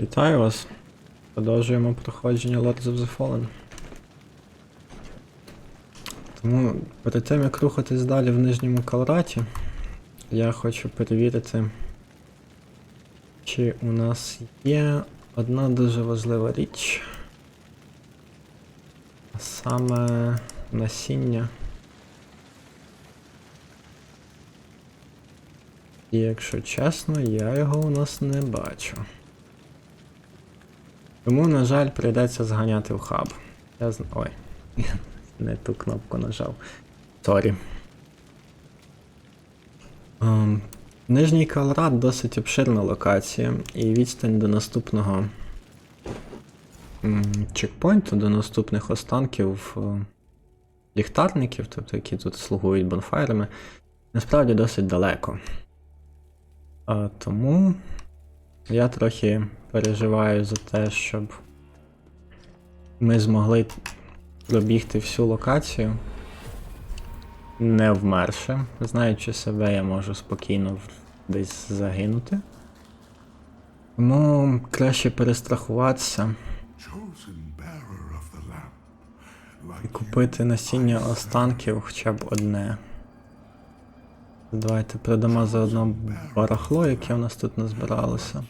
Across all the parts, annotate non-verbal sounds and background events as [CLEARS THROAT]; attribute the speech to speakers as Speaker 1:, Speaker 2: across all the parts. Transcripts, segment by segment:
Speaker 1: Вітаю вас. Продовжуємо проходження Lords of the Fallen. Тому перед тим як рухатись далі в нижньому калраті, я хочу перевірити, чи у нас є одна дуже важлива річ. А саме насіння. І якщо чесно, я його у нас не бачу. Тому, на жаль, прийдеться зганяти в хаб. Я зн... Ой, [LAUGHS] не ту кнопку нажав. Сорі. Ем, Нижній Калрад досить обширна локація, і відстань до наступного м, чекпоінту, до наступних останків е, ліхтарників, тобто які тут слугують бонфайрами, насправді досить далеко. А, тому я трохи переживаю за те, щоб ми змогли пробігти всю локацію. Не вмерши. Знаючи себе, я можу спокійно десь загинути. Тому краще перестрахуватися і купити насіння останків хоча б одне. Давайте продамо заодно барахло, яке у нас тут назбиралося.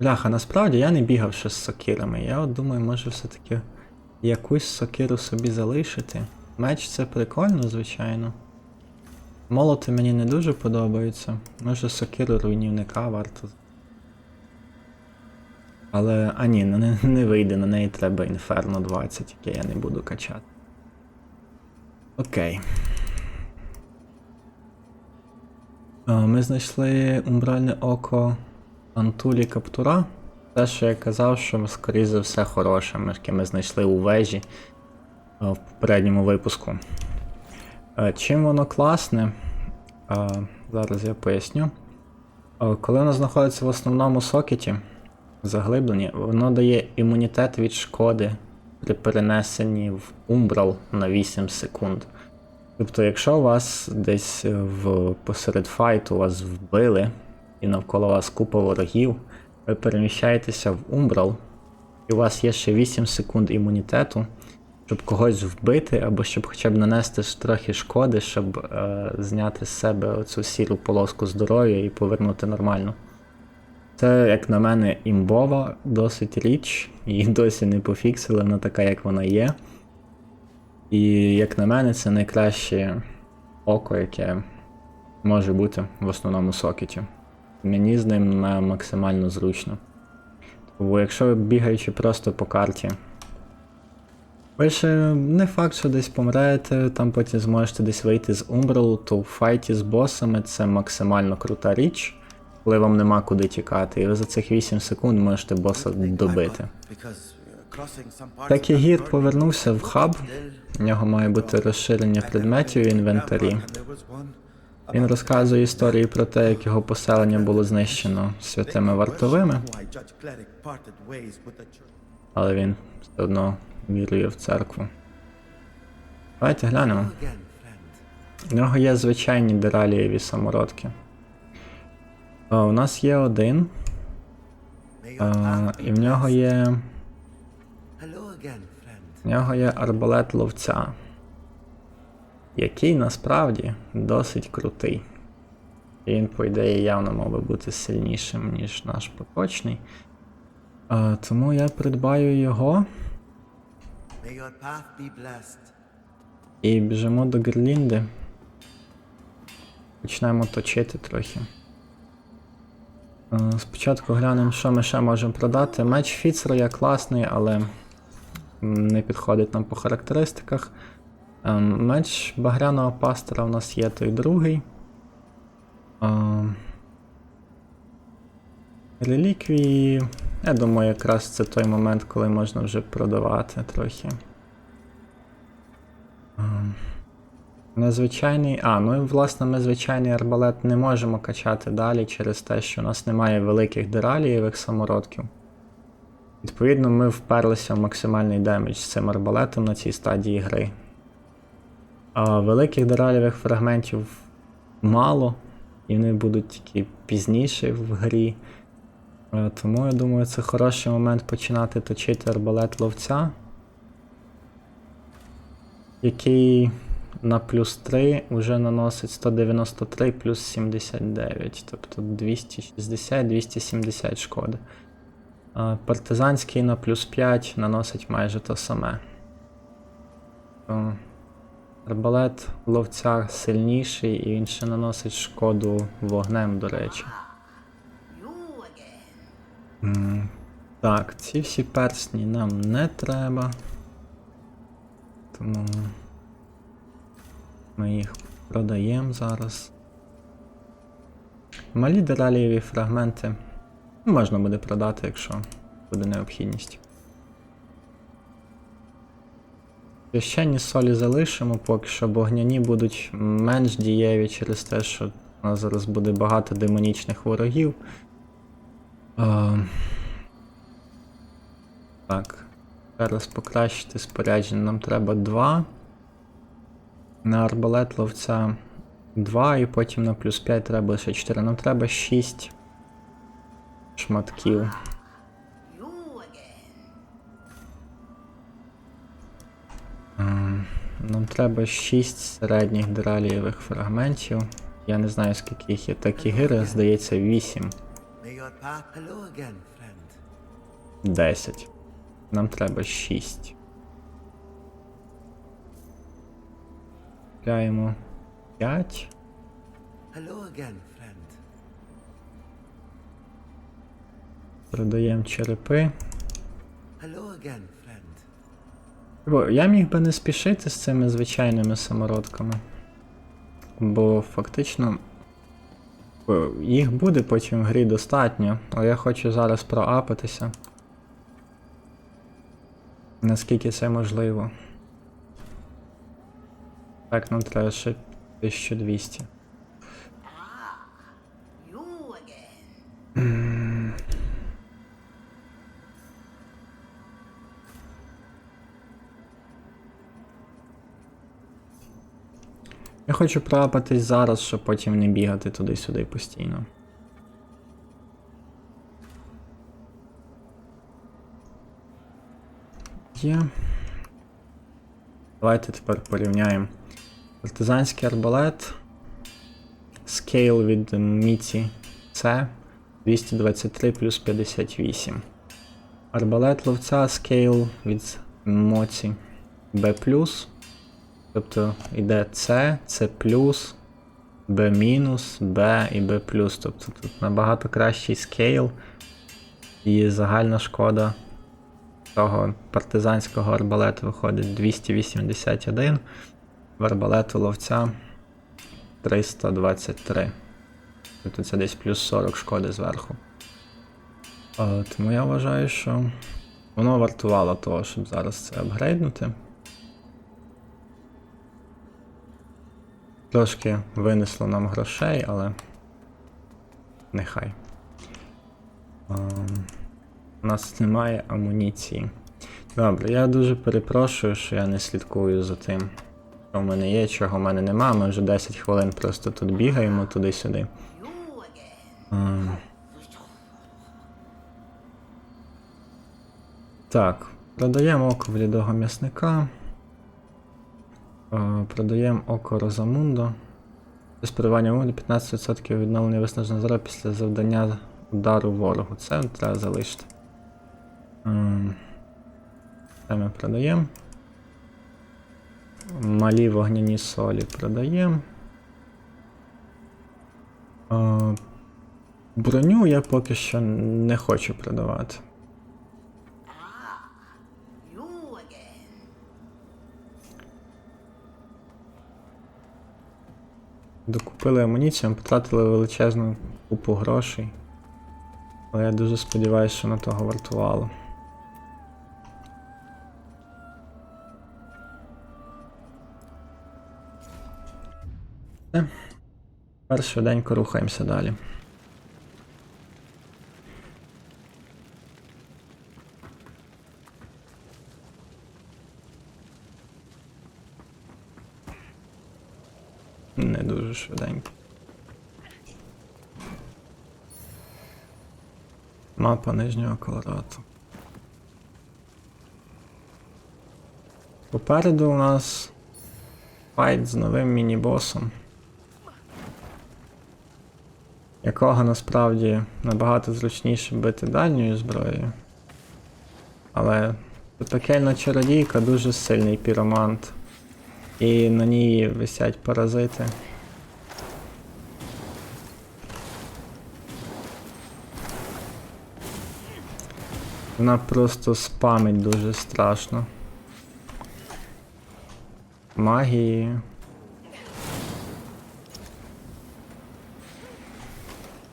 Speaker 1: Бляха, насправді я не бігав ще з сокирами. Я от думаю, може все-таки якусь сокиру собі залишити. Меч це прикольно, звичайно. Молоти мені не дуже подобаються. Може сокиру руйнівника варто. Але. А ні, не, не вийде, на неї треба Інферно 20, яке я не буду качати. Окей. Ми знайшли умбральне око Антулі Каптура. Те, що я казав, що скоріше за все хороше, яке ми знайшли у вежі в попередньому випуску. Чим воно класне? Зараз я поясню. Коли воно знаходиться в основному сокеті, заглибленні, воно дає імунітет від шкоди при перенесенні в умбрал на 8 секунд. Тобто, якщо вас десь в посеред файту вас вбили, і навколо вас купа ворогів, ви переміщаєтеся в Умбрал, і у вас є ще 8 секунд імунітету, щоб когось вбити, або щоб хоча б нанести трохи шкоди, щоб е, зняти з себе оцю сіру полоску здоров'я і повернути нормально. Це, як на мене, імбова досить річ, її [LAUGHS] досі не пофіксили, вона така, як вона є. І як на мене, це найкраще око, яке може бути в основному сокеті. Мені з ним максимально зручно. Бо якщо бігаючи просто по карті, ви ще не факт, що десь помрете, там потім зможете десь вийти з Умбралу, то в файті з босами це максимально крута річ, коли вам нема куди тікати, і ви за цих 8 секунд можете боса добити. Так і гір повернувся в хаб. В нього має бути розширення предметів в інвентарі. Він розказує історії про те, як його поселення було знищено святими вартовими, але він все одно вірує в церкву. Давайте глянемо. У нього є звичайні дералієві самородки. А, у нас є один, а, і в нього є. В нього є арбалет ловця, який насправді досить крутий. І він, по ідеї, явно мав би бути сильнішим, ніж наш поточний. А, тому я придбаю його і біжимо до Герлінди. Почнемо точити трохи. А, спочатку глянемо, що ми ще можемо продати. Меч Фіцроя класний, але не підходить нам по характеристиках. Ем, Меч багряного пастора у нас є той другий. Ем, Реліквії. Я думаю, якраз це той момент, коли можна вже продавати трохи. Незвичайний. А, ну і власне ми звичайний арбалет не можемо качати далі через те, що у нас немає великих дералієвих самородків. Відповідно, ми вперлися в максимальний демедж з цим арбалетом на цій стадії гри. А великих дералєвих фрагментів мало, і вони будуть тільки пізніше в грі. Е, Тому я думаю, це хороший момент починати точити арбалет ловця, який на плюс 3 вже наносить 193 плюс 79, тобто 260-270 шкоди. Партизанський на плюс 5 наносить майже те саме. Арбалет ловця сильніший і він ще наносить шкоду вогнем, до речі. Так, ці всі персні нам не треба. Тому ми їх продаємо зараз. Малі дералієві фрагменти можна буде продати, якщо буде необхідність. Священні солі залишимо, поки що вогняні будуть менш дієві через те, що у нас зараз буде багато демонічних ворогів. А, так. Зараз покращити спорядження. Нам треба 2. На арбалет ловця 2, і потім на плюс 5 треба ще 4. Нам треба 6 шматків. Ем, Нам треба 6 середніх дралієвих фрагментів. Я не знаю, скільки їх є. Такі гири, здається, 8.
Speaker 2: May your path hello again, friend.
Speaker 1: 10. Нам треба 6. Купляємо 5.
Speaker 2: Hello again, friend.
Speaker 1: Продаємо черепи. Бо я міг би не спішити з цими звичайними самородками. Бо фактично е, їх буде потім в грі достатньо, але я хочу зараз проапатися. Наскільки це можливо. Так, нам треба ще 1200. [CLEARS THROAT] Я хочу проапатись зараз, щоб потім не бігати туди-сюди постійно. Є. Давайте тепер порівняємо. Партизанський арбалет. Скейл від Міці С 223 плюс 58. Арбалет ловця скейл від Моці Б Тобто йде С, С Б мінус, Б і Б. Тобто тут набагато кращий скейл і загальна шкода того партизанського арбалету виходить 281, в арбалету ловця 323. Тобто це десь плюс 40 шкоди зверху. Тому я вважаю, що воно вартувало того, щоб зараз це апгрейднути. Трошки винесло нам грошей, але нехай. У нас немає амуніції. Добре, я дуже перепрошую, що я не слідкую за тим, що в мене є, чого в мене нема. Ми вже 10 хвилин просто тут бігаємо туди-сюди. Так, продаємо око влідого м'ясника. Е, Продаємо око Розамундо. З споживання вуглю 15% відновлення виснаженого здоров'я після завдання удару ворогу. Це треба залишити. Це ми продаємо. Малі вогняні солі продаємо. Броню я поки що не хочу продавати. Докупили амуніцію, потратили величезну купу грошей. Але я дуже сподіваюся, що на того вартувало. Тепер швиденько рухаємося далі. Не дуже швиденько. Мапа нижнього колорату. Попереду у нас файт з новим міні-босом якого насправді набагато зручніше бити дальньою зброєю. Але пекельна чародійка дуже сильний піромант. І на ній висять паразити. Вона просто спамить дуже страшно. Магії.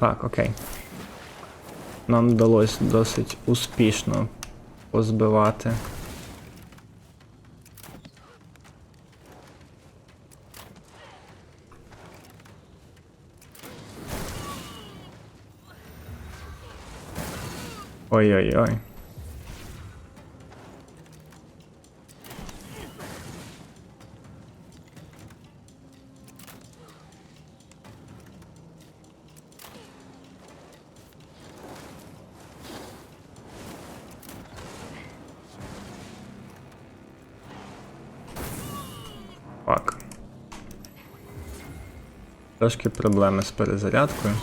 Speaker 1: Так, окей. Нам вдалося досить успішно позбивати. Ой-ой-ой. Трошки проблеми з перезарядкою.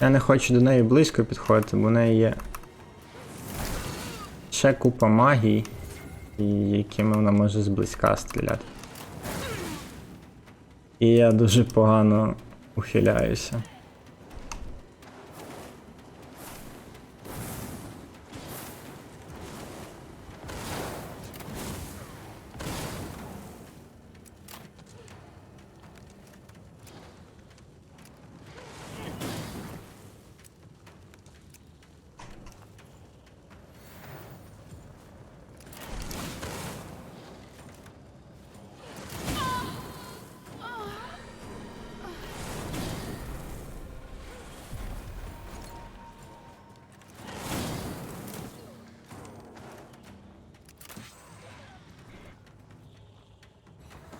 Speaker 1: Я не хочу до неї близько підходити, бо в неї є ще купа магій, якими вона може зблизька стріляти. І я дуже погано ухиляюся.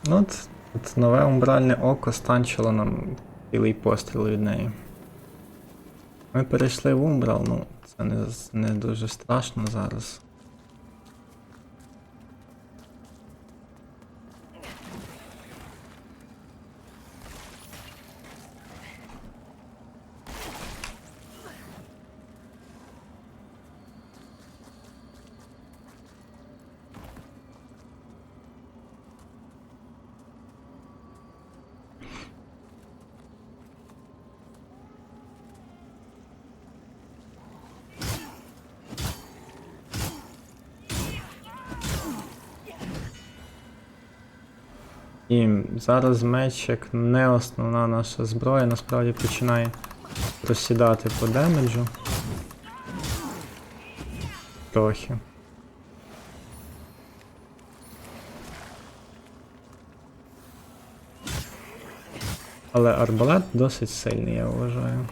Speaker 1: Ну от, от нове умбральне око станчило нам цілий постріл від неї. Ми перейшли в умбрал, ну це не, не дуже страшно зараз. І зараз меч, як не основна наша зброя, насправді починає просідати по демеджу. Трохи. Але арбалет досить сильний, я вважаю.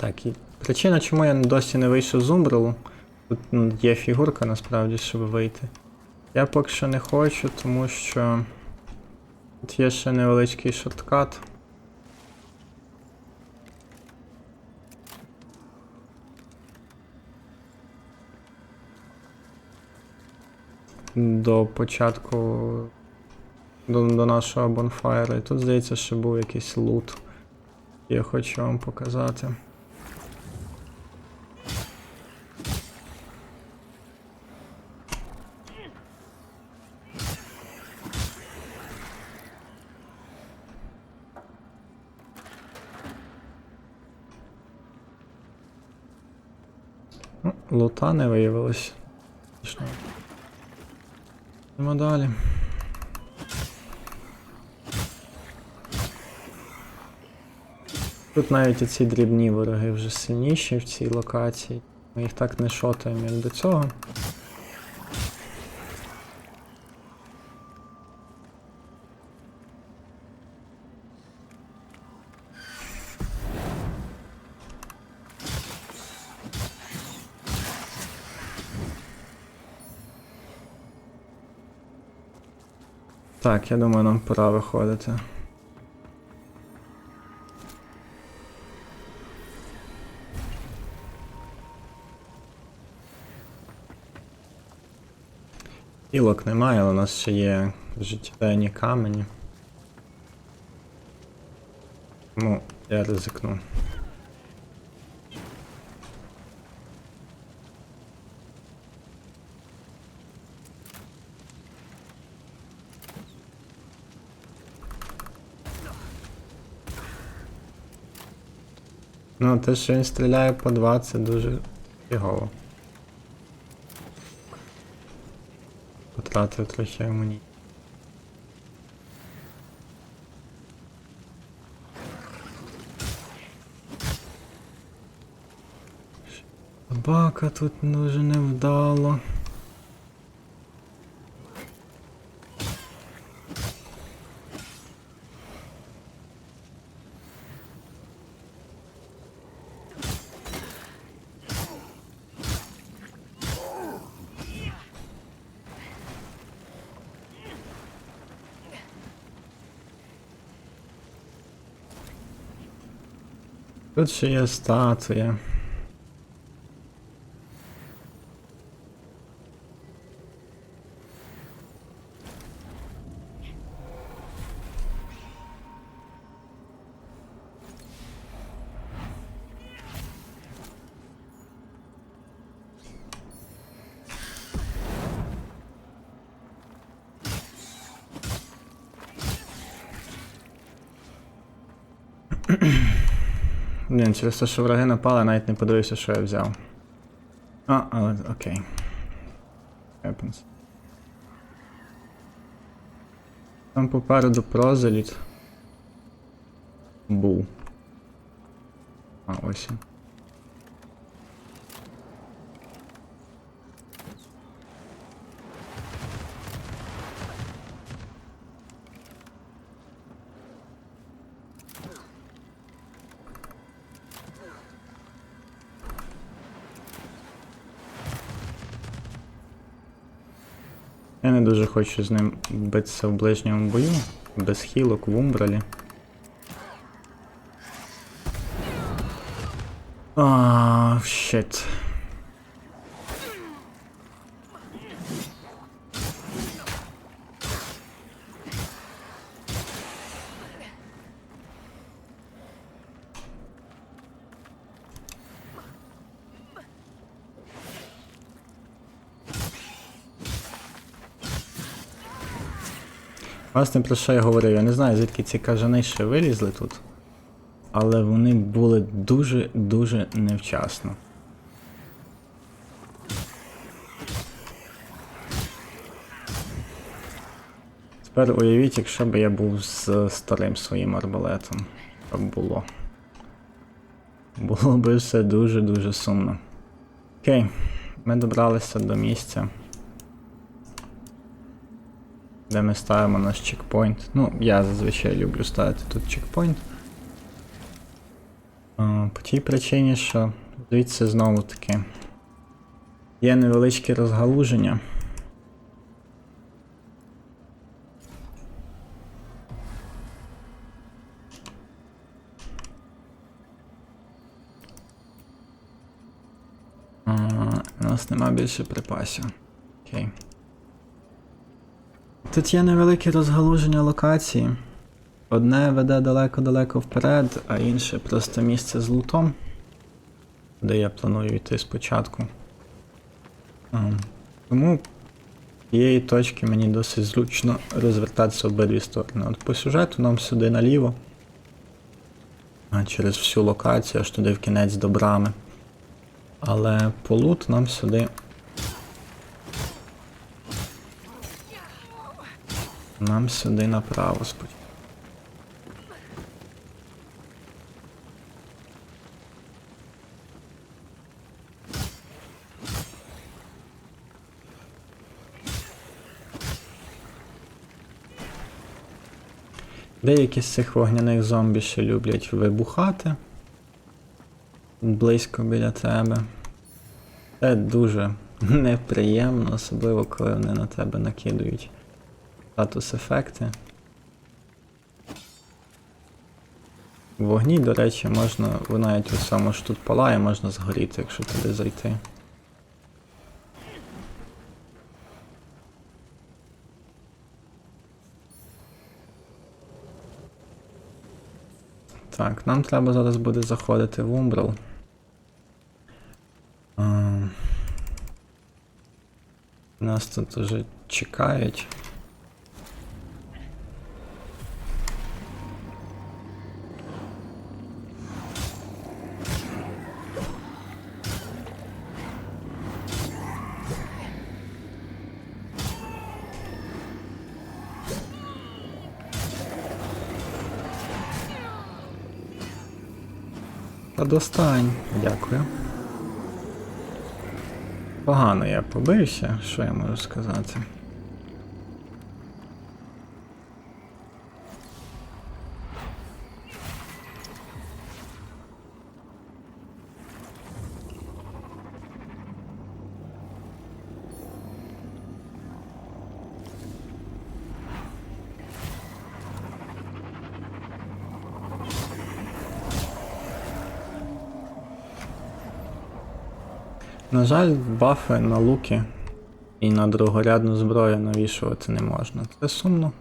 Speaker 1: Так, і причина, чому я досі не вийшов з Умбрелу, тут ну, є фігурка насправді, щоб вийти. Я поки що не хочу, тому що тут є ще невеличкий шорткат. До початку до, до нашого бонфайра. І тут, здається, ще був якийсь лут. Я хочу вам показати. Лута не виявилось. Йдемо далі. Тут навіть оці дрібні вороги вже сильніші в цій локації. Ми їх так не шотаємо, як до цього. Так, я думаю, нам пора виходити. Тілок немає, але у нас ще є життєдайні камені. Тому я ризикну. Ну, те, що він стріляє по два, це дуже фігово. Потратив трохи амуні. Собака тут дуже невдало. Тут ще є статуя. Блін, через те, що враги напали, навіть не подивився, що я взяв. А, але окей. Happens. Там попереду прозеліт. Був. А, ось. Я не дуже хочу з ним битися в ближньому бою, без хілок в умбралі. А, щит. Власне, про що я говорив? Я не знаю, звідки ці кажани ще вилізли тут. Але вони були дуже-дуже невчасно. Тепер уявіть, якщо б я був з старим своїм арбалетом. Що б було. Було б все дуже-дуже сумно. Окей, ми добралися до місця де ми ставимо наш чекпоінт. Ну, я зазвичай люблю ставити тут чекпоінт. По тій причині, що звідси знову таки є невеличке розгалуження. У нас нема більше припасів. Окей. Тут є невелике розгалуження локації. Одне веде далеко-далеко вперед, а інше просто місце з лутом, де я планую йти спочатку. Тому з цієї точки мені досить зручно розвертатися в обидві сторони. От по сюжету нам сюди наліво, а через всю локацію, аж туди в кінець до брами. Але по лут нам сюди Нам сюди направо спочатку. Деякі з цих вогняних зомбі ще люблять вибухати близько біля тебе. Це дуже неприємно, особливо коли вони на тебе накидують статус ефекти. В вогні, до речі, можна, ви навіть у цьому ж тут палає, можна згоріти, якщо туди зайти. Так, нам треба зараз буде заходити в Умбрал. Ем, Нас тут уже чекають. Та достань, дякую. Погано я побився, що я можу сказати. На жаль, бафи на луки і на другорядну зброю навішувати не можна. Це сумно.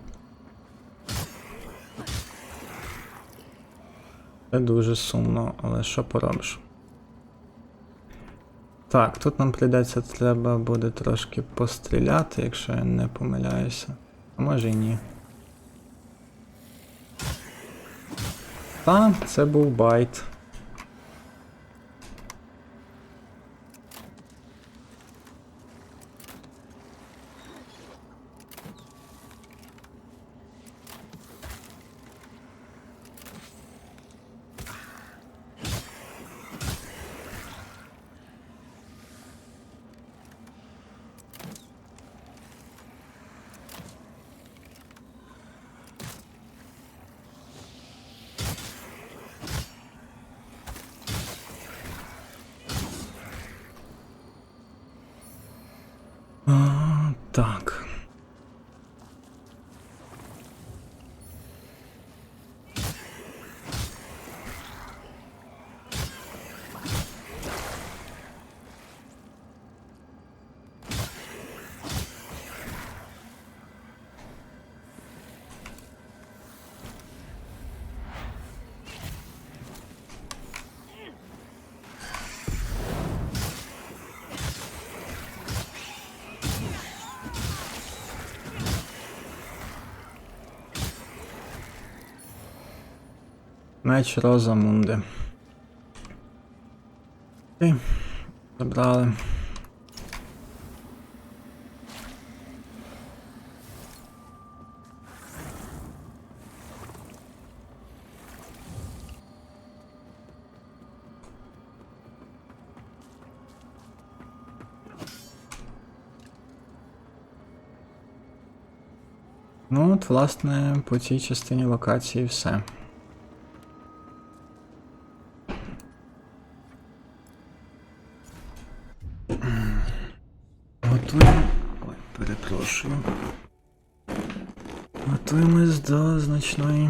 Speaker 1: Це дуже сумно, але що поробиш? Так, тут нам прийдеться треба буде трошки постріляти, якщо я не помиляюся. А може і ні. Та, це був байт. А, так. Меч Розамунди. Окей. Забрали. Ну от, власне, по цій частині локації все. Готуємо. Ой, перепрошую. Готуємось до значної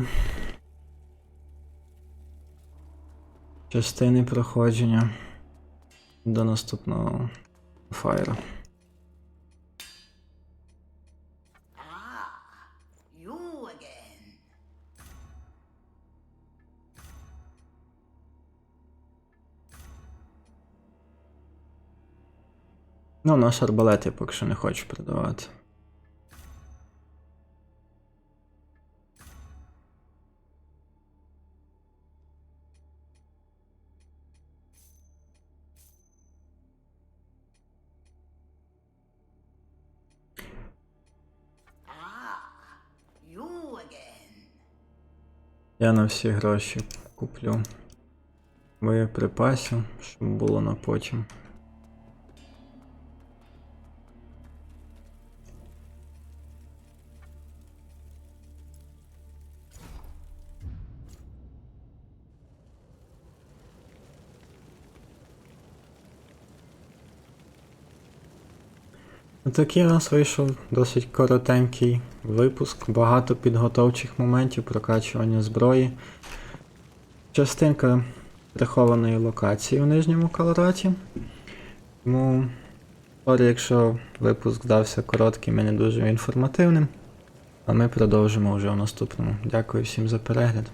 Speaker 1: частини проходження до наступного файра. Ну, наш арбалет я поки що не хочу продавати. Я на всі гроші куплю боєприпасів, щоб було на потім. Такий у нас вийшов досить коротенький випуск, багато підготовчих моментів, прокачування зброї. Частинка прихованої локації у нижньому Колораті. Тому, сорі, якщо випуск дався коротким і не дуже інформативним. А ми продовжимо вже у наступному. Дякую всім за перегляд.